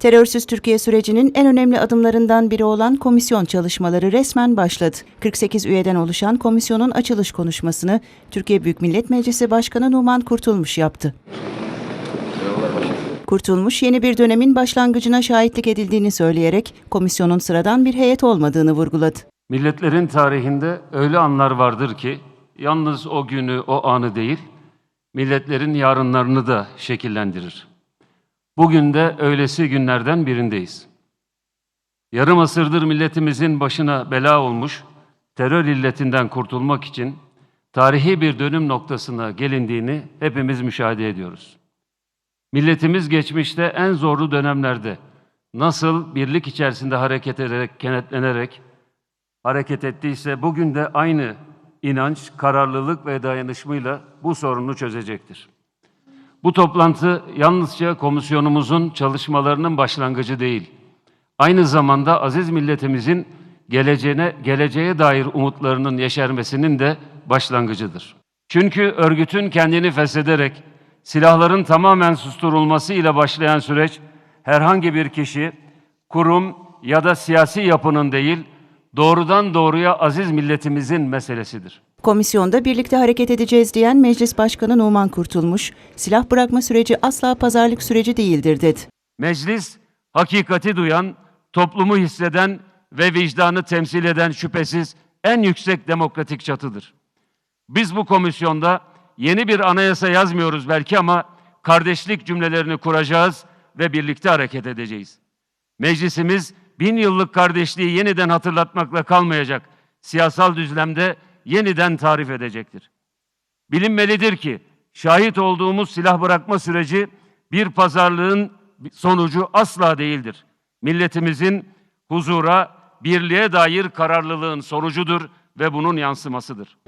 Terörsüz Türkiye sürecinin en önemli adımlarından biri olan komisyon çalışmaları resmen başladı. 48 üyeden oluşan komisyonun açılış konuşmasını Türkiye Büyük Millet Meclisi Başkanı Numan Kurtulmuş yaptı. Kurtulmuş yeni bir dönemin başlangıcına şahitlik edildiğini söyleyerek komisyonun sıradan bir heyet olmadığını vurguladı. Milletlerin tarihinde öyle anlar vardır ki yalnız o günü, o anı değil, milletlerin yarınlarını da şekillendirir. Bugün de öylesi günlerden birindeyiz. Yarım asırdır milletimizin başına bela olmuş terör illetinden kurtulmak için tarihi bir dönüm noktasına gelindiğini hepimiz müşahede ediyoruz. Milletimiz geçmişte en zorlu dönemlerde nasıl birlik içerisinde hareket ederek, kenetlenerek hareket ettiyse bugün de aynı inanç, kararlılık ve dayanışmayla bu sorunu çözecektir. Bu toplantı yalnızca komisyonumuzun çalışmalarının başlangıcı değil, aynı zamanda aziz milletimizin geleceğine, geleceğe dair umutlarının yeşermesinin de başlangıcıdır. Çünkü örgütün kendini feshederek silahların tamamen susturulması ile başlayan süreç herhangi bir kişi, kurum ya da siyasi yapının değil, doğrudan doğruya aziz milletimizin meselesidir. Komisyonda birlikte hareket edeceğiz diyen Meclis Başkanı Numan Kurtulmuş, silah bırakma süreci asla pazarlık süreci değildir dedi. Meclis hakikati duyan, toplumu hisseden ve vicdanı temsil eden şüphesiz en yüksek demokratik çatıdır. Biz bu komisyonda yeni bir anayasa yazmıyoruz belki ama kardeşlik cümlelerini kuracağız ve birlikte hareket edeceğiz. Meclisimiz bin yıllık kardeşliği yeniden hatırlatmakla kalmayacak, siyasal düzlemde yeniden tarif edecektir. Bilinmelidir ki şahit olduğumuz silah bırakma süreci bir pazarlığın sonucu asla değildir. Milletimizin huzura, birliğe dair kararlılığın sonucudur ve bunun yansımasıdır.